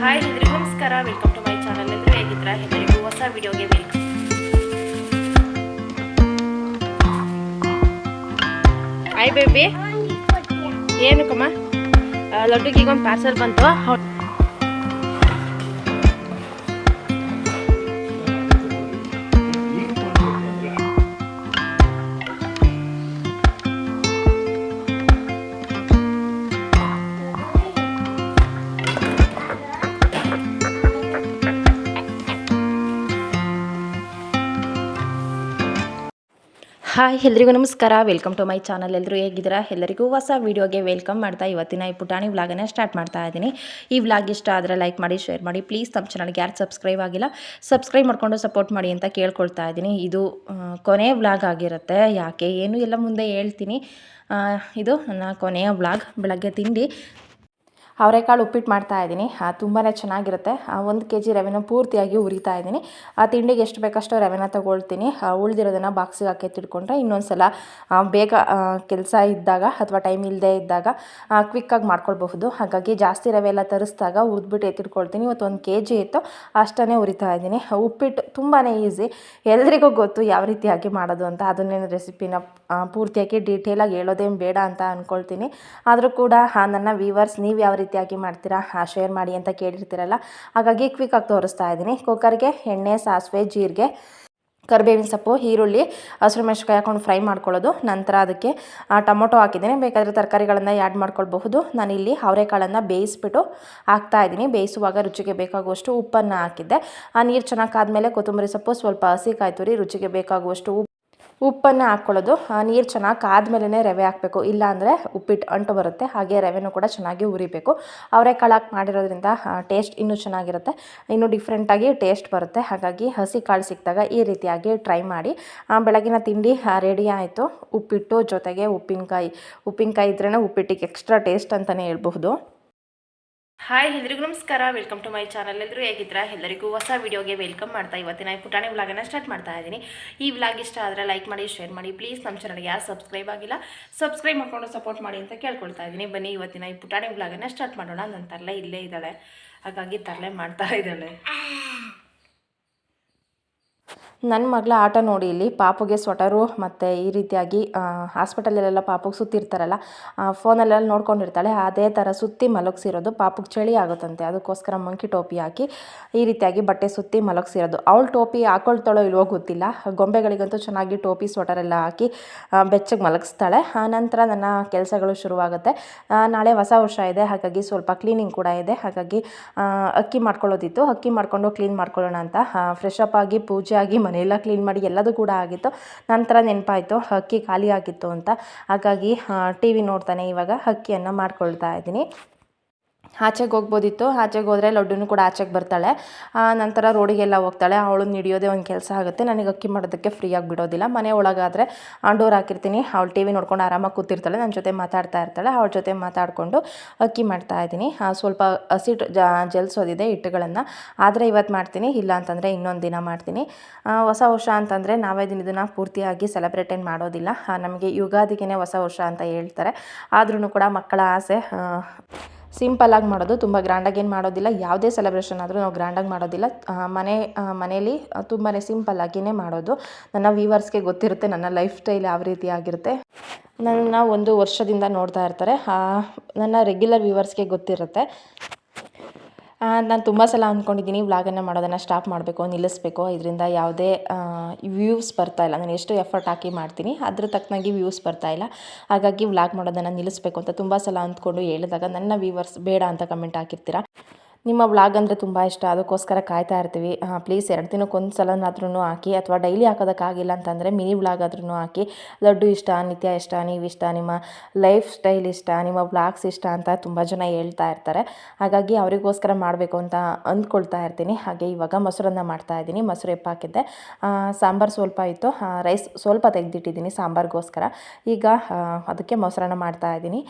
Hi ಎಲ್ರಿಗೂ ನಮಸ್ಕಾರ. Welcome to my channel ಅಂದ್ರೆ ಹೇಗಿದ್ರ ಎಲ್ಲರಿಗೂ ಹೊಸ ವಿಡಿಯೋಗೆ ವೆಲ್ಕಮ್ ಹಾಯ್ ಬೇಬಿ ಏನು ಕಮ್ಮ ಲಡ್ಡುಗೆ ಈಗ ಒಂದು ಪಾರ್ಸಲ್ ಬಂತು. ಹಾಯ್, ಎಲ್ರಿಗೂ ನಮಸ್ಕಾರ. ವೆಲ್ಕಮ್ ಟು ಮೈ ಚಾನಲ್ ಎಲ್ಲರೂ ಹೇಗಿದ್ದೀರಾ? ಎಲ್ಲರಿಗೂ ಹೊಸ ವೀಡಿಯೋಗೆ ವೆಲ್ಕಮ್ ಮಾಡ್ತಾ ಇವತ್ತಿನ ಈ ಪುಟಾಣಿ ವ್ಲಾಗನ್ನು ಸ್ಟಾರ್ಟ್ ಮಾಡ್ತಾ ಇದ್ದೀನಿ. ಈ ವ್ಲಾಗ್ ಇಷ್ಟ ಆದರೆ ಲೈಕ್ ಮಾಡಿ ಶೇರ್ ಮಾಡಿ. ಪ್ಲೀಸ್ ನಮ್ಮ ಚಾನಲ್ಗೆ ಯಾರು ಸಬ್ಸ್ಕ್ರೈಬ್ ಆಗಿಲ್ಲ ಸಬ್ಸ್ಕ್ರೈಬ್ ಮಾಡ್ಕೊಂಡು ಸಪೋರ್ಟ್ ಮಾಡಿ ಅಂತ ಕೇಳ್ಕೊಳ್ತಾ ಇದ್ದೀನಿ. ಇದು ಕೊನೆಯ ಕೊನೆ ವ್ಲಾಗ್ ಆಗಿರುತ್ತೆ. ಯಾಕೆ, ಏನು ಎಲ್ಲ ಮುಂದೆ ಹೇಳ್ತೀನಿ. ಇದು ನನ್ನ ಕೊನೆಯ ವ್ಲಾಗ್. ಬೆಳಗ್ಗೆ ತಿಂಡಿ. ಅವರೆಕಾಳು ಉಪ್ಪಿಟ್ಟು ಮಾಡ್ತಾ ಇದ್ದೀನಿ. ತುಂಬಾ ಚೆನ್ನಾಗಿರುತ್ತೆ. ಒಂದು ಕೆ ಜಿ ರವೆನ ಪೂರ್ತಿಯಾಗಿ ಉರಿತಾ ಇದ್ದೀನಿ. ಆ, ತಿಂಡಿಗೆ ಎಷ್ಟು ಬೇಕಷ್ಟು ರವೆನ ತಗೊಳ್ತೀನಿ. ಉಳಿದಿರೋದನ್ನು ಬಾಕ್ಸಿಗೆ ಹಾಕಿ ಎತ್ತಿಟ್ಕೊಂಡ್ರೆ ಇನ್ನೊಂದು ಸಲ ಬೇಗ ಕೆಲಸ ಇದ್ದಾಗ ಅಥವಾ ಟೈಮ್ ಇಲ್ಲದೆ ಇದ್ದಾಗ ಕ್ವಿಕ್ಕಾಗಿ ಮಾಡ್ಕೊಳ್ಬಹುದು. ಹಾಗಾಗಿ ಜಾಸ್ತಿ ರವೆ ಎಲ್ಲ ತರಿಸಿದಾಗ ಹುರಿದ್ಬಿಟ್ಟು ಎತ್ತಿಟ್ಕೊಳ್ತೀನಿ. ಇವತ್ತು ಒಂದು ಕೆ ಜಿ ಇತ್ತು. ಅಷ್ಟೇ ಉರಿತಾ ಇದ್ದೀನಿ. ಉಪ್ಪಿಟ್ಟು ತುಂಬಾ ಈಸಿ. ಎಲ್ರಿಗೂ ಗೊತ್ತು ಯಾವ ರೀತಿಯಾಗಿ ಮಾಡೋದು ಅಂತ. ಅದನ್ನೇನು ರೆಸಿಪಿನ ಪೂರ್ತಿಯಾಗಿ ಡೀಟೇಲಾಗಿ ಹೇಳೋದೇನು ಬೇಡ ಅಂತ ಅಂದ್ಕೊಳ್ತೀನಿ ಆದರೂ ಕೂಡ ಹಾಂ, ನನ್ನ ವೀವರ್ಸ್ ನೀವು ಯಾವ ರೀತಿಯಾಗಿ ಮಾಡ್ತೀರಾ ಶೇರ್ ಮಾಡಿ ಅಂತ ಕೇಳಿರ್ತೀರಲ್ಲ, ಹಾಗಾಗಿ ಕ್ವಿಕ್ಕಾಗಿ ತೋರಿಸ್ತಾ ಇದ್ದೀನಿ. ಕುಕ್ಕರ್ಗೆ ಎಣ್ಣೆ, ಸಾಸಿವೆ, ಜೀರಿಗೆ, ಕರಿಬೇವಿನ ಸೊಪ್ಪು, ಈರುಳ್ಳಿ, ಹಸಿರು ಮೆಣಸಿನ್ಕಾಯಿ ಹಾಕೊಂಡು ಫ್ರೈ ಮಾಡ್ಕೊಳ್ಳೋದು. ನಂತರ ಅದಕ್ಕೆ ಟೊಮೊಟೊ ಹಾಕಿದ್ದೀನಿ. ಬೇಕಾದರೆ ತರಕಾರಿಗಳನ್ನು ಆ್ಯಡ್ ಮಾಡ್ಕೊಳ್ಬಹುದು. ನಾನಿಲ್ಲಿ ಅವರೆಕಾಳನ್ನು ಬೇಯಿಸ್ಬಿಟ್ಟು ಹಾಕ್ತಾ ಇದ್ದೀನಿ. ಬೇಯಿಸುವಾಗ ರುಚಿಗೆ ಬೇಕಾಗುವಷ್ಟು ಉಪ್ಪನ್ನು ಹಾಕಿದ್ದೆ. ಆ, ನೀರು ಚೆನ್ನಾಗಿ ಕಾದ್ಮೇಲೆ ಕೊತ್ತಂಬರಿ ಸೊಪ್ಪು, ಸ್ವಲ್ಪ ಹಸಿ ಕಾಯ್ತುರಿ, ರುಚಿಗೆ ಬೇಕಾಗುವಷ್ಟು ಉಪ್ಪು ಉಪ್ಪನ್ನು ಹಾಕ್ಕೊಳ್ಳೋದು ನೀರು ಚೆನ್ನಾಗಿ ಕಾದ್ಮೇಲೆ ರವೆ ಹಾಕಬೇಕು. ಇಲ್ಲಾಂದರೆ ಉಪ್ಪಿಟ್ಟು ಅಂಟು ಬರುತ್ತೆ. ಹಾಗೆ ರವೆನೂ ಕೂಡ ಚೆನ್ನಾಗಿ ಉರಿಬೇಕು. ಅವರೆಕಾಳು ಹಾಕಿ ಮಾಡಿರೋದ್ರಿಂದ ಟೇಸ್ಟ್ ಇನ್ನೂ ಚೆನ್ನಾಗಿರುತ್ತೆ. ಇನ್ನೂ ಡಿಫ್ರೆಂಟಾಗಿ ಟೇಸ್ಟ್ ಬರುತ್ತೆ. ಹಾಗಾಗಿ ಹಸಿ ಕಾಳು ಸಿಕ್ಕಿದಾಗ ಈ ರೀತಿಯಾಗಿ ಟ್ರೈ ಮಾಡಿ. ಬೆಳಗಿನ ತಿಂಡಿ ರೆಡಿ ಆಯಿತು. ಉಪ್ಪಿಟ್ಟು ಜೊತೆಗೆ ಉಪ್ಪಿನಕಾಯಿ. ಉಪ್ಪಿನಕಾಯಿ ಇದ್ರೇ ಉಪ್ಪಿಟ್ಟಿಗೆ ಎಕ್ಸ್ಟ್ರಾ ಟೇಸ್ಟ್ ಅಂತಲೇ ಹೇಳ್ಬಹುದು. ಹಾಯ್, ಎಲ್ರಿಗೂ ನಮಸ್ಕಾರ. ವೆಲ್ಕಮ್ ಟು ಮೈ ಚಾನಲ್ ಎಲ್ಲರೂ ಹೇಗಿದ್ದೀರಾ? ಎಲ್ಲರಿಗೂ ಹೊಸ ವಿಡಿಯೋಗೆ ವೆಲ್ಕಮ್ ಮಾಡ್ತಾ ಇವತ್ತಿನ ಪುಟಾಣಿ ವ್ಲಾಗನ್ನು ಸ್ಟಾರ್ಟ್ ಮಾಡ್ತಾ ಇದ್ದೀನಿ. ಈ ವ್ಲಾಗ್ ಇಷ್ಟ ಆದರೆ ಲೈಕ್ ಮಾಡಿ ಶೇರ್ ಮಾಡಿ. ಪ್ಲೀಸ್ ನಮ್ಮ ಚಾನಲ್ಗೆ ಯಾರು ಸಬ್ಸ್ಕ್ರೈಬ್ ಆಗಿಲ್ಲ ಸಬ್ಸ್ಕ್ರೈಬ್ ಮಾಡ್ಕೊಂಡು ಸಪೋರ್ಟ್ ಮಾಡಿ ಅಂತ ಕೇಳ್ಕೊಳ್ತಾ ಇದ್ದೀನಿ. ಬನ್ನಿ, ಇವತ್ತಿನ ಈ ಪುಟಾಣಿ ವ್ಲಾಗನ್ನು ಸ್ಟಾರ್ಟ್ ಮಾಡೋಣ. ನನ್ನ ತರಲೆ ಇಲ್ಲೇ ಇದ್ದಾಳೆ. ಹಾಗಾಗಿ ತರಲೆ ಮಾಡ್ತಾ ಇದ್ದಾಳೆ. ನನ್ನ ಮಗಳ ಆಟ ನೋಡಿ ಇಲ್ಲಿ ಪಾಪುಗೆ ಸ್ವೆಟರು ಮತ್ತು ಈ ರೀತಿಯಾಗಿ ಹಾಸ್ಪಿಟಲಲ್ಲೆಲ್ಲ ಪಾಪುಗೆ ಸುತ್ತಿರ್ತಾರಲ್ಲ ಫೋನಲ್ಲೆಲ್ಲ ನೋಡ್ಕೊಂಡಿರ್ತಾಳೆ, ಅದೇ ಥರ ಸುತ್ತಿ ಮಲಗಿಸಿರೋದು ಪಾಪುಗೆ ಚಳಿ ಆಗುತ್ತಂತೆ. ಅದಕ್ಕೋಸ್ಕರ ಮಂಕಿ ಟೋಪಿ ಹಾಕಿ ಈ ರೀತಿಯಾಗಿ ಬಟ್ಟೆ ಸುತ್ತಿ ಮಲಗಿಸಿರೋದು. ಅವಳು ಟೋಪಿ ಹಾಕೊಳ್ತಾಳೋ ಇಲ್ವೋ ಗೊತ್ತಿಲ್ಲ. ಗೊಂಬೆಗಳಿಗಂತೂ ಚೆನ್ನಾಗಿ ಟೋಪಿ ಸ್ವೆಟರೆಲ್ಲ ಹಾಕಿ ಬೆಚ್ಚಗೆ ಮಲಗಿಸ್ತಾಳೆ. ಆ, ನಂತರ ನನ್ನ ಕೆಲಸಗಳು ಶುರುವಾಗುತ್ತೆ. ನಾಳೆ ಹೊಸ ವರ್ಷ ಇದೆ, ಹಾಗಾಗಿ ಸ್ವಲ್ಪ ಕ್ಲೀನಿಂಗ್ ಕೂಡ ಇದೆ. ಹಾಗಾಗಿ ಅಕ್ಕಿ ಮಾಡ್ಕೊಳ್ಳೋದಿತ್ತು. ಅಕ್ಕಿ ಮಾಡಿಕೊಂಡು ಕ್ಲೀನ್ ಮಾಡ್ಕೊಳ್ಳೋಣ ಅಂತ ಫ್ರೆಶ್ ಅಪ್ ಆಗಿ ಪೂಜೆ ಆಗಿ ಮನೆಯೆಲ್ಲ ಕ್ಲೀನ್ ಮಾಡಿ ಎಲ್ಲದೂ ಕೂಡ ಆಗಿತ್ತು. ನಂತರ ನೆನಪಾಯಿತು ಅಕ್ಕಿ ಖಾಲಿ ಆಗಿತ್ತು ಅಂತ. ಹಾಗಾಗಿ ಟಿ ವಿ ನೋಡ್ತಾನೆ ಇವಾಗ ಹಕ್ಕಿಯನ್ನು ಮಾಡ್ಕೊಳ್ತಾ ಇದ್ದೀನಿ. ಆಚೆಗೆ ಹೋಗ್ಬೋದಿತ್ತು ಆಚೆಗೆ ಹೋದರೆ ಲಡ್ಡೂನು ಕೂಡ ಆಚೆಗೆ ಬರ್ತಾಳೆ. ಆ, ನಂತರ ರೋಡಿಗೆಲ್ಲ ಹೋಗ್ತಾಳೆ. ಅವಳು ಹಿಡಿಯೋದೇ ಒಂದು ಕೆಲಸ ಆಗುತ್ತೆ. ನನಗೆ ಅಕ್ಕಿ ಮಾಡೋದಕ್ಕೆ ಫ್ರೀಯಾಗಿ ಬಿಡೋದಿಲ್ಲ. ಮನೆ ಒಳಗಾದರೆ ಡೋರ್ ಹಾಕಿರ್ತೀನಿ. ಅವಳು ಟಿ ವಿ ನೋಡ್ಕೊಂಡು ಆರಾಮಾಗಿ ಕೂತಿರ್ತಾಳೆ. ನನ್ನ ಜೊತೆ ಮಾತಾಡ್ತಾ ಇರ್ತಾಳೆ. ಅವಳ ಜೊತೆ ಮಾತಾಡಿಕೊಂಡು ಅಕ್ಕಿ ಮಾಡ್ತಾ ಇದ್ದೀನಿ. ಸ್ವಲ್ಪ ಹಸಿ ಜಲ್ಸೋದಿದೆ ಹಿಟ್ಟುಗಳನ್ನು. ಆದರೆ ಇವತ್ತು ಮಾಡ್ತೀನಿ. ಇಲ್ಲ ಅಂತಂದರೆ ಇನ್ನೊಂದು ದಿನ ಮಾಡ್ತೀನಿ. ಹೊಸ ವರ್ಷ ಅಂತಂದರೆ ನಾವೇ ದಿನ ಇದನ್ನು ಪೂರ್ತಿಯಾಗಿ ಸೆಲೆಬ್ರೇಟ್ ಏನು ಮಾಡೋದಿಲ್ಲ. ನಮಗೆ ಯುಗಾದಿಗೆ ಹೊಸ ವರ್ಷ ಅಂತ ಹೇಳ್ತಾರೆ. ಆದ್ರೂ ಕೂಡ ಮಕ್ಕಳ ಆಸೆ. ಸಿಂಪಲ್ಲಾಗಿ ಮಾಡೋದು, ತುಂಬ ಗ್ರ್ಯಾಂಡಾಗಿ ಏನು ಮಾಡೋದಿಲ್ಲ. ಯಾವುದೇ ಸೆಲೆಬ್ರೇಷನ್ ಆದರೂ ನಾವು ಗ್ರ್ಯಾಂಡಾಗಿ ಮಾಡೋದಿಲ್ಲ. ಮನೆ ಮನೇಲಿ ತುಂಬಾ ಸಿಂಪಲ್ಲಾಗಿಯೇ ಮಾಡೋದು. ನನ್ನ ವೀವರ್ಸ್ಗೆ ಗೊತ್ತಿರುತ್ತೆ, ನನ್ನ ಲೈಫ್ ಸ್ಟೈಲ್ ಯಾವ ರೀತಿ ಆಗಿರುತ್ತೆ. ನನ್ನ ಒಂದು ವರ್ಷದಿಂದ ನೋಡ್ತಾ ಇರ್ತಾರೆ. ನನ್ನ ರೆಗ್ಯುಲರ್ ವ್ಯೂವರ್ಸ್ಗೆ ಗೊತ್ತಿರುತ್ತೆ. ನಾನು ತುಂಬ ಸಲ ಅಂದ್ಕೊಂಡಿದ್ದೀನಿ ವ್ಲಾಗನ್ನು ಮಾಡೋದನ್ನು ಸ್ಟಾಪ್ ಮಾಡಬೇಕು, ನಿಲ್ಲಿಸ್ಬೇಕು. ಇದರಿಂದ ಯಾವುದೇ ವ್ಯೂಸ್ ಬರ್ತಾ ಇಲ್ಲ. ನಾನು ಎಷ್ಟು ಎಫರ್ಟ್ ಹಾಕಿ ಮಾಡ್ತೀನಿ, ಅದ್ರ ತಕ್ಕನಾಗಿ ವ್ಯೂಸ್ ಬರ್ತಾ ಇಲ್ಲ. ಹಾಗಾಗಿ ವ್ಲಾಗ್ ಮಾಡೋದನ್ನು ನಿಲ್ಲಿಸ್ಬೇಕು ಅಂತ ತುಂಬ ಸಲ ಅಂದ್ಕೊಂಡು ಹೇಳಿದಾಗ ನನ್ನ ವ್ಯೂವರ್ಸ್ ಬೇಡ ಅಂತ ಕಮೆಂಟ್ ಹಾಕಿರ್ತೀರ? ನಿಮ್ಮ ವ್ಲಾಗ್ ಅಂದರೆ ತುಂಬ ಇಷ್ಟ, ಅದಕ್ಕೋಸ್ಕರ ಕಾಯ್ತಾ ಇರ್ತೀವಿ. ಪ್ಲೀಸ್ ಎರಡು ದಿನಕ್ಕೊಂದು ಸಲನಾದ್ರೂ ಹಾಕಿ, ಅಥವಾ ಡೈಲಿ ಹಾಕೋದಕ್ಕಾಗಿಲ್ಲ ಅಂತಂದರೆ ಮಿನಿ ವ್ಲಾಗ್ ಆದ್ರೂ ಹಾಕಿ. ಲಡ್ಡು ಇಷ್ಟ, ನಿತ್ಯ ಇಷ್ಟ ನೀವಿಷ್ಟ ನಿಮ್ಮ ಲೈಫ್ ಸ್ಟೈಲ್ ಇಷ್ಟ, ನಿಮ್ಮ ವ್ಲಾಗ್ಸ್ ಇಷ್ಟ ಅಂತ ತುಂಬ ಜನ ಹೇಳ್ತಾ ಇರ್ತಾರೆ. ಹಾಗಾಗಿ ಅವರಿಗೋಸ್ಕರ ಮಾಡಬೇಕು ಅಂತ ಅಂದ್ಕೊಳ್ತಾ ಇರ್ತೀನಿ. ಹಾಗೆ ಇವಾಗ ಮೊಸರನ್ನು ಮಾಡ್ತಾ ಇದ್ದೀನಿ, ಮೊಸರು ಎಪ್ಪಾಕಿದ್ದೆ ಸಾಂಬಾರು ಸ್ವಲ್ಪ ಇತ್ತು. ರೈಸ್ ಸ್ವಲ್ಪ ತೆಗೆದಿಟ್ಟಿದ್ದೀನಿ ಸಾಂಬಾರಿಗೋಸ್ಕರ. ಈಗ ಅದಕ್ಕೆ ಮೊಸರನ್ನ ಮಾಡ್ತಾ ಇದ್ದೀನಿ.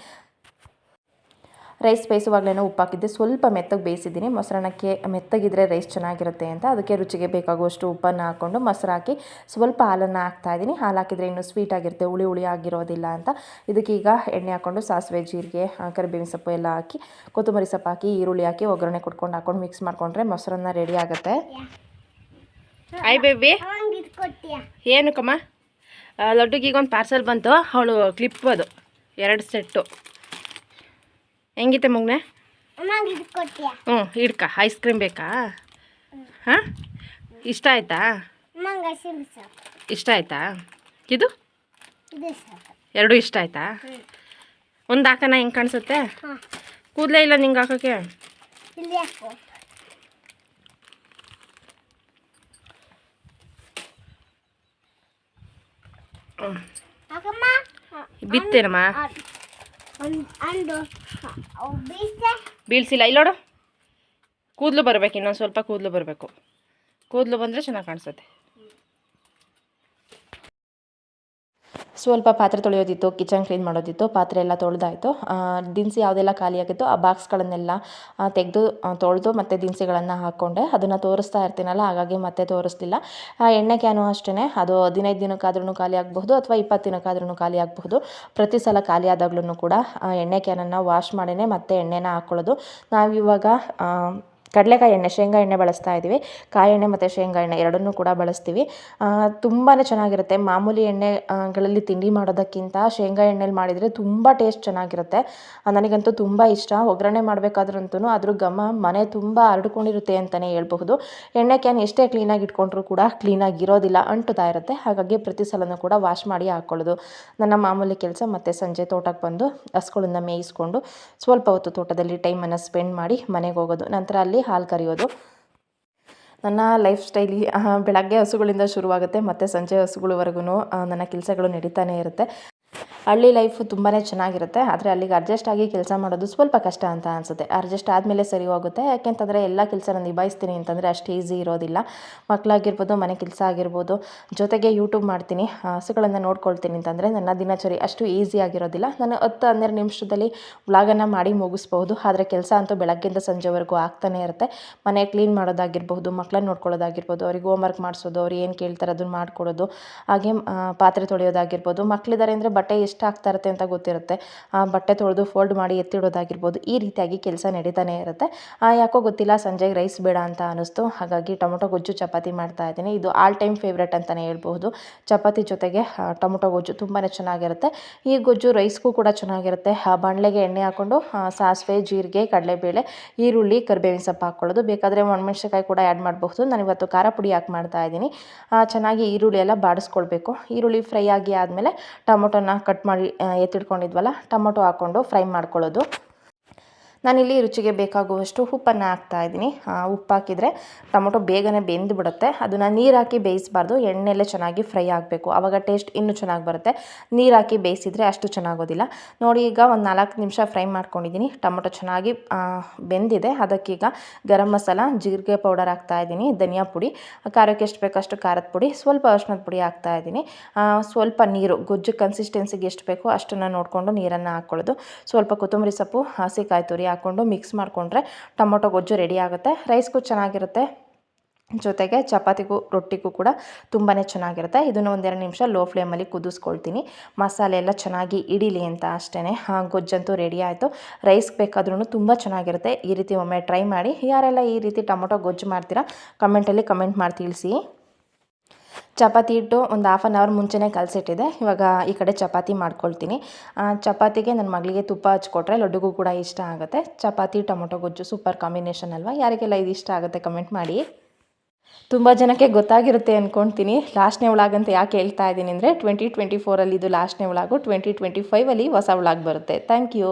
ರೈಸ್ ಬೇಯಿಸುವಾಗಲೇ ಉಪ್ಪು ಹಾಕಿದ್ದೆ ಸ್ವಲ್ಪ ಮೆತ್ತಗೆ ಬೇಯಿಸಿದ್ದೀನಿ. ಮೊಸರನ್ನಕ್ಕೆ ಮೆತ್ತಗಿದ್ರೆ ರೈಸ್ ಚೆನ್ನಾಗಿರುತ್ತೆ ಅಂತ. ಅದಕ್ಕೆ ರುಚಿಗೆ ಬೇಕಾಗುವಷ್ಟು ಉಪ್ಪನ್ನು ಹಾಕ್ಕೊಂಡು ಮೊಸರು ಹಾಕಿ ಸ್ವಲ್ಪ ಹಾಲನ್ನು ಹಾಕ್ತಾಯಿದ್ದೀನಿ ಹಾಲು ಹಾಕಿದರೆ ಇನ್ನೂ ಸ್ವೀಟ್ ಆಗಿರುತ್ತೆ ಹುಳಿ ಹುಳಿ ಆಗಿರೋದಿಲ್ಲ ಅಂತ. ಇದಕ್ಕೀಗ ಎಣ್ಣೆ ಹಾಕ್ಕೊಂಡು ಸಾಸಿವೆ ಜೀರಿಗೆ ಕರಿಬೇವಿನ ಸೊಪ್ಪು ಎಲ್ಲ ಹಾಕಿ ಕೊತ್ತಂಬರಿ ಸೊಪ್ಪು ಹಾಕಿ ಈರುಳ್ಳಿ ಹಾಕಿ ಒಗ್ಗರಣೆ ಕೊಟ್ಕೊಂಡು ಹಾಕೊಂಡು ಮಿಕ್ಸ್ ಮಾಡಿಕೊಂಡ್ರೆ ಮೊಸರನ್ನ ರೆಡಿ ಆಗುತ್ತೆ. ಐ ಬೇಬಿ ಏನು ಕಮ್ಮ ಲಡ್ಡುಗೀಗ ಒಂದು ಪಾರ್ಸಲ್ ಬಂತು. ಅವಳು ಕ್ಲಿಪ್ ಅದು. ಎರಡು ಸೆಟ್ಟು ಹೆಂಗಿತ್ತೆ ಮಗ್ನೆ ಹ್ಞೂ ಹಿಡ್ಕ ಐಸ್ ಕ್ರೀಮ್ ಬೇಕಾ ಹಾಂ ಇಷ್ಟ ಆಯ್ತಾ ಇಷ್ಟ ಆಯ್ತಾ ಇದು ಎರಡು ಇಷ್ಟ ಆಯ್ತಾ ಒಂದು ಹಾಕೋಣ ಹೆಂಗೆ ಕಾಣಿಸುತ್ತೆ ಕೂದಲೇ ಇಲ್ಲ ನಿಂಗೆ ಹಾಕೋಕೆ ಬಿತ್ತೇನಮ್ಮ ಒಂದು ಅಂಡು ನೋಡು. ಬೀಳ್ಸಿಲ್ಲ ಕೂದಲು ಬರಬೇಕು ಇನ್ನೊಂದು ಸ್ವಲ್ಪ ಕೂದಲು ಬರಬೇಕು. ಕೂದಲು ಬಂದರೆ ಚೆನ್ನಾಗಿ ಕಾಣಿಸುತ್ತೆ. ಸ್ವಲ್ಪ ಪಾತ್ರೆ ತೊಳೆಯೋದಿತ್ತು, ಕಿಚನ್ ಕ್ಲೀನ್ ಮಾಡೋದಿತ್ತು, ಪಾತ್ರೆ ಎಲ್ಲ ತೊಳೆದಾಯಿತು. ದಿನಸಿ ಯಾವುದೆಲ್ಲ ಖಾಲಿಯಾಗಿತ್ತು ಆ ಬಾಕ್ಸ್ಗಳನ್ನೆಲ್ಲ ತೆಗೆದು ತೊಳೆದು ಮತ್ತು ದಿನಸಿಗಳನ್ನು ಹಾಕ್ಕೊಂಡೆ. ಅದನ್ನು ತೋರಿಸ್ತಾ ಇರ್ತೀನಲ್ಲ, ಹಾಗಾಗಿ ಮತ್ತೆ ತೋರಿಸ್ತಿಲ್ಲ ಎಣ್ಣೆ ಕ್ಯಾನು ಅಷ್ಟೇ ಅದು ಹದಿನೈದು ದಿನಕ್ಕಾದ್ರೂ ಖಾಲಿ ಆಗಬಹುದು ಅಥವಾ ಇಪ್ಪತ್ತು ದಿನಕ್ಕಾದ್ರೂ ಖಾಲಿ ಆಗಬಹುದು. ಪ್ರತಿ ಸಲ ಖಾಲಿ ಆದಾಗ್ಲೂ ಕೂಡ ಎಣ್ಣೆ ಕ್ಯಾನನ್ನು ವಾಶ್ ಮಾಡಿನೇ ಮತ್ತೆ ಎಣ್ಣೆನ ಹಾಕ್ಕೊಳ್ಳೋದು ನಾವಿವಾಗ ಕಡಲೆಕಾಯಿ ಎಣ್ಣೆ, ಶೇಂಗಾ ಎಣ್ಣೆ ಬಳಸ್ತಾ ಇದ್ದೀವಿ. ಕಾಯಿ ಎಣ್ಣೆ ಮತ್ತು ಶೇಂಗಾ ಎಣ್ಣೆ ಎರಡನ್ನೂ ಕೂಡ ಬಳಸ್ತೀವಿ. ತುಂಬಾ ಚೆನ್ನಾಗಿರುತ್ತೆ. ಮಾಮೂಲಿ ಎಣ್ಣೆಗಳಲ್ಲಿ ತಿಂಡಿ ಮಾಡೋದಕ್ಕಿಂತ ಶೇಂಗಾ ಎಣ್ಣೆಲಿ ಮಾಡಿದರೆ ತುಂಬ ಟೇಸ್ಟ್ ಚೆನ್ನಾಗಿರುತ್ತೆ. ನನಗಂತೂ ತುಂಬ ಇಷ್ಟ. ಒಗ್ಗರಣೆ ಮಾಡಬೇಕಾದ್ರಂತೂ ಅದ್ರ ಘಮ, ಮನೆ ತುಂಬ ಹರಡ್ಕೊಂಡಿರುತ್ತೆ ಅಂತಲೇ ಹೇಳ್ಬಹುದು. ಎಣ್ಣೆ ಕ್ಯಾನ್ ಎಷ್ಟೇ ಕ್ಲೀನಾಗಿ ಇಟ್ಕೊಂಡ್ರೂ ಕೂಡ ಕ್ಲೀನಾಗಿರೋದಿಲ್ಲ ಅಂಟುತ್ತಾ ಇರುತ್ತೆ. ಹಾಗಾಗಿ ಪ್ರತಿ ಸಲನೂ ಕೂಡ ವಾಶ್ ಮಾಡಿ ಹಾಕ್ಕೊಳ್ಳೋದು ನನ್ನ ಮಾಮೂಲಿ ಕೆಲಸ ಮತ್ತು ಸಂಜೆ ತೋಟಕ್ಕೆ ಬಂದು ಹಸ್ಗಳನ್ನ ಮೇಯಿಸ್ಕೊಂಡು ಸ್ವಲ್ಪ ಹೊತ್ತು ತೋಟದಲ್ಲಿ ಟೈಮನ್ನು ಸ್ಪೆಂಡ್ ಮಾಡಿ ಮನೆಗೆ ಹೋಗೋದು. ನಂತರ ಅಲ್ಲಿ ಹಾಲು ಕರೆಯೋದು. ನನ್ನ ಲೈಫ್ ಸ್ಟೈಲಿ ಬೆಳಗ್ಗೆ ಹಸುಗಳಿಂದ ಶುರುವಾಗುತ್ತೆ, ಮತ್ತು ಸಂಜೆ ಹಸುಗಳವರೆಗೂ ನನ್ನ ಕೆಲಸಗಳು ನಡೀತಾನೆ ಇರುತ್ತೆ. ಹಳ್ಳಿ ಲೈಫು ತುಂಬಾ ಚೆನ್ನಾಗಿರುತ್ತೆ. ಆದರೆ ಅಲ್ಲಿಗೆ ಅಡ್ಜಸ್ಟ್ ಆಗಿ ಕೆಲಸ ಮಾಡೋದು ಸ್ವಲ್ಪ ಕಷ್ಟ ಅಂತ ಅನಿಸುತ್ತೆ. ಅಡ್ಜಸ್ಟ್ ಆದಮೇಲೆ ಸರಿ ಹೋಗುತ್ತೆ. ಯಾಕೆಂತಂದರೆ ಎಲ್ಲ ಕೆಲಸನ ನಿಭಾಯಿಸ್ತೀನಿ ಅಂತಂದರೆ ಅಷ್ಟು ಈಸಿ ಇರೋದಿಲ್ಲ. ಮಕ್ಕಳಾಗಿರ್ಬೋದು ಮನೆ ಕೆಲಸ ಆಗಿರ್ಬೋದು, ಜೊತೆಗೆ ಯೂಟ್ಯೂಬ್ ಮಾಡ್ತೀನಿ ಹಸುಗಳನ್ನು ನೋಡ್ಕೊಳ್ತೀನಿ ಅಂತಂದರೆ ನನ್ನ ದಿನಚರಿ ಅಷ್ಟು ಈಸಿ ಆಗಿರೋದಿಲ್ಲ. ನಾನು ಹತ್ತು ಹನ್ನೆರಡು ನಿಮಿಷದಲ್ಲಿ ವ್ಲಾಗನ್ನು ಮಾಡಿ ಮುಗಿಸ್ಬೋದು ಆದರೆ ಕೆಲಸ ಅಂತೂ ಬೆಳಗ್ಗೆಯಿಂದ ಸಂಜೆವರೆಗೂ ಆಗ್ತಾನೆ ಇರುತ್ತೆ. ಮನೆ ಕ್ಲೀನ್ ಮಾಡೋದಾಗಿರ್ಬೋದು ಮಕ್ಕಳನ್ನ ನೋಡ್ಕೊಳ್ಳೋದಾಗಿರ್ಬೋದು, ಅವ್ರಿಗೆ ಹೋಮ್ವರ್ಕ್ ಮಾಡಿಸೋದು, ಅವ್ರು ಏನು ಕೇಳ್ತಾರೆ ಅದನ್ನು ಮಾಡಿಕೊಡೋದು, ಹಾಗೆ ಪಾತ್ರೆ ತೊಳೆಯೋದಾಗಿರ್ಬೋದು. ಮಕ್ಕಳಿದ್ದಾರೆ ಅಂದರೆ ಬಟ್ಟೆ ಎಷ್ಟು ಆಗ್ತಾ ಇರುತ್ತೆ ಅಂತ ಗೊತ್ತಿರುತ್ತೆ. ಬಟ್ಟೆ ತೊಳೆದು ಫೋಲ್ಡ್ ಮಾಡಿ ಎತ್ತಿಡೋದಾಗಿರ್ಬೋದು, ಈ ರೀತಿಯಾಗಿ ಕೆಲಸ ನಡೀತಾನೆ ಇರುತ್ತೆ. ಯಾಕೋ ಗೊತ್ತಿಲ್ಲ, ಸಂಜೆಗೆ ರೈಸ್ ಬೇಡ ಅಂತ ಅನ್ನಿಸ್ತು ಹಾಗಾಗಿ ಟೊಮೊಟೊ ಗೊಜ್ಜು ಚಪಾತಿ ಮಾಡ್ತಾ ಇದ್ದೀನಿ. ಇದು ಆಲ್ ಟೈಮ್ ಫೇವ್ರೆಟ್ ಅಂತಲೇ ಹೇಳ್ಬೋದು ಚಪಾತಿ ಜೊತೆಗೆ ಟೊಮೊಟೊ ಗೊಜ್ಜು ತುಂಬಾ ಚೆನ್ನಾಗಿರುತ್ತೆ. ಈ ಗೊಜ್ಜು ರೈಸ್ಗೂ ಕೂಡ ಚೆನ್ನಾಗಿರುತ್ತೆ. ಬಾಣಲೆಗೆ ಎಣ್ಣೆ ಹಾಕ್ಕೊಂಡು ಸಾಸಿವೆ, ಜೀರಿಗೆ, ಕಡಲೆಬೇಳೆ, ಈರುಳ್ಳಿ, ಕರಿಬೇವಿನ ಸೊಪ್ಪು ಹಾಕ್ಕೊಳ್ಳೋದು ಬೇಕಾದರೆ ಒಣಮೆಣ್ಸಿನ್ಕಾಯಿ ಕೂಡ ಆ್ಯಡ್ ಮಾಡಬಹುದು. ನಾನು ಇವತ್ತು ಖಾರ ಪುಡಿ ಹಾಕಿ ಮಾಡ್ತಾ ಇದ್ದೀನಿ. ಚೆನ್ನಾಗಿ ಈರುಳ್ಳಿ ಎಲ್ಲ ಬಾಡಿಸ್ಕೊಳ್ಬೇಕು. ಈರುಳ್ಳಿ ಫ್ರೈ ಆಗಿ ಆದಮೇಲೆ ಟೊಮೊಟೊನ ಕಟ್ ಮಾಡಿ ಆ, ಎತ್ತಿಟ್ಕೊಂಡಿದ್ವಲ್ಲ ಟೊಮೊಟೊ ಹಾಕ್ಕೊಂಡು ಫ್ರೈ ಮಾಡ್ಕೊಳ್ಳೋದು. ನಾನಿಲ್ಲಿ ರುಚಿಗೆ ಬೇಕಾಗುವಷ್ಟು ಉಪ್ಪನ್ನು ಹಾಕ್ತಾ ಇದ್ದೀನಿ. ಆ, ಉಪ್ಪು ಹಾಕಿದರೆ ಟೊಮೊಟೊ ಬೇಗನೆ ಬೆಂದು ಬಿಡುತ್ತೆ. ಅದನ್ನು ನೀರು ಹಾಕಿ ಬೇಯಿಸಬಾರ್ದು. ಎಣ್ಣೆಲ್ಲೇ ಚೆನ್ನಾಗಿ ಫ್ರೈ ಆಗಬೇಕು. ಆವಾಗ ಟೇಸ್ಟ್ ಇನ್ನೂ ಚೆನ್ನಾಗಿ ಬರುತ್ತೆ. ನೀರು ಹಾಕಿ ಬೇಯಿಸಿದರೆ ಅಷ್ಟು ಚೆನ್ನಾಗೋದಿಲ್ಲ. ನೋಡಿ ಈಗ ಒಂದು ನಾಲ್ಕು ನಿಮಿಷ ಫ್ರೈ ಮಾಡ್ಕೊಂಡಿದ್ದೀನಿ. ಟೊಮೊಟೊ ಚೆನ್ನಾಗಿ ಬೆಂದಿದೆ. ಅದಕ್ಕೀಗ ಗರಂ ಮಸಾಲ ಜೀರಿಗೆ ಪೌಡರ್ ಹಾಕ್ತಾ ಇದ್ದೀನಿ. ಧನಿಯಾ ಪುಡಿ ಖಾರಕ್ಕೆ ಎಷ್ಟು ಬೇಕಷ್ಟು ಖಾರದ ಪುಡಿ ಸ್ವಲ್ಪ ಅರ್ಶಿನದ ಪುಡಿ ಹಾಕ್ತಾ ಇದ್ದೀನಿ. ಸ್ವಲ್ಪ ನೀರು ಗೊಜ್ಜು ಕನ್ಸಿಸ್ಟೆನ್ಸಿಗೆ ಎಷ್ಟು ಬೇಕೋ ಅಷ್ಟನ್ನು ನೋಡಿಕೊಂಡು ನೀರನ್ನು ಹಾಕ್ಕೊಳ್ಳೋದು ಸ್ವಲ್ಪ ಕೊತ್ತಂಬರಿ ಸೊಪ್ಪು ಹಸಿಕಾಯಿ ತುರಿ ಹಾಕ್ಕೊಂಡು ಮಿಕ್ಸ್ ಮಾಡಿಕೊಂಡ್ರೆ ಟೊಮೊಟೊ ಗೊಜ್ಜು ರೆಡಿ ಆಗುತ್ತೆ. ರೈಸ್ಗೂ ಚೆನ್ನಾಗಿರುತ್ತೆ. ಜೊತೆಗೆ ಚಪಾತಿಗೂ, ರೊಟ್ಟಿಗೂ ಕೂಡ ತುಂಬಾ ಚೆನ್ನಾಗಿರುತ್ತೆ. ಇದನ್ನು ಒಂದೆರಡು ನಿಮಿಷ ಲೋ ಫ್ಲೇಮಲ್ಲಿ ಕುದಿಸ್ಕೊಳ್ತೀನಿ. ಮಸಾಲೆ ಎಲ್ಲ ಚೆನ್ನಾಗಿ ಇಡೀಲಿ ಅಂತ ಅಷ್ಟೇ ಗೊಜ್ಜಂತೂ ರೆಡಿ ಆಯಿತು. ರೈಸ್ ಬೇಕಾದ್ರೂ ತುಂಬ ಚೆನ್ನಾಗಿರುತ್ತೆ. ಈ ರೀತಿ ಒಮ್ಮೆ ಟ್ರೈ ಮಾಡಿ. ಯಾರೆಲ್ಲ ಈ ರೀತಿ ಟೊಮೊಟೊ ಗೊಜ್ಜು ಮಾಡ್ತೀರಾ, ಕಮೆಂಟಲ್ಲಿ ಕಮೆಂಟ್ ಮಾಡಿ ತಿಳಿಸಿ. ಚಪಾತಿ ಇಟ್ಟು ಒಂದು ಹಾಫ್ ಆನ್ ಅವರ್ ಮುಂಚೆನೇ ಕಲಸಿಟ್ಟಿದೆ. ಇವಾಗ ಈ ಕಡೆ ಚಪಾತಿ ಮಾಡ್ಕೊಳ್ತೀನಿ. ಚಪಾತಿಗೆ ನನ್ನ ಮಗಳಿಗೆ ತುಪ್ಪ ಹಚ್ಕೊಟ್ರೆ ಲಡ್ಡುಗೂ ಕೂಡ ಇಷ್ಟ ಆಗುತ್ತೆ. ಚಪಾತಿ, ಟೊಮೊಟೊ, ಗೊಜ್ಜು ಸೂಪರ್ ಕಾಂಬಿನೇಷನ್ ಅಲ್ವಾ? ಯಾರಿಗೆಲ್ಲ ಇದು ಇಷ್ಟ ಆಗುತ್ತೆ ಕಮೆಂಟ್ ಮಾಡಿ. ತುಂಬ ಜನಕ್ಕೆ ಗೊತ್ತಾಗಿರುತ್ತೆ ಅಂದ್ಕೊಳ್ತೀನಿ ಲಾಸ್ಟ್ನೇ ಅಂತ ಯಾಕೆ ಹೇಳ್ತಾ ಇದ್ದೀನಿ ಅಂದರೆ ಟ್ವೆಂಟಿ ಟ್ವೆಂಟಿ ಫೋರಲ್ಲಿ ಇದು ಲಾಸ್ಟ್ನೇ ವ್ಲಾಗು ಟ್ವೆಂಟಿ ಟ್ವೆಂಟಿ ಫೈವಲ್ಲಿ ಹೊಸ ವ್ಲಾಗ್ ಬರುತ್ತೆ. Thank you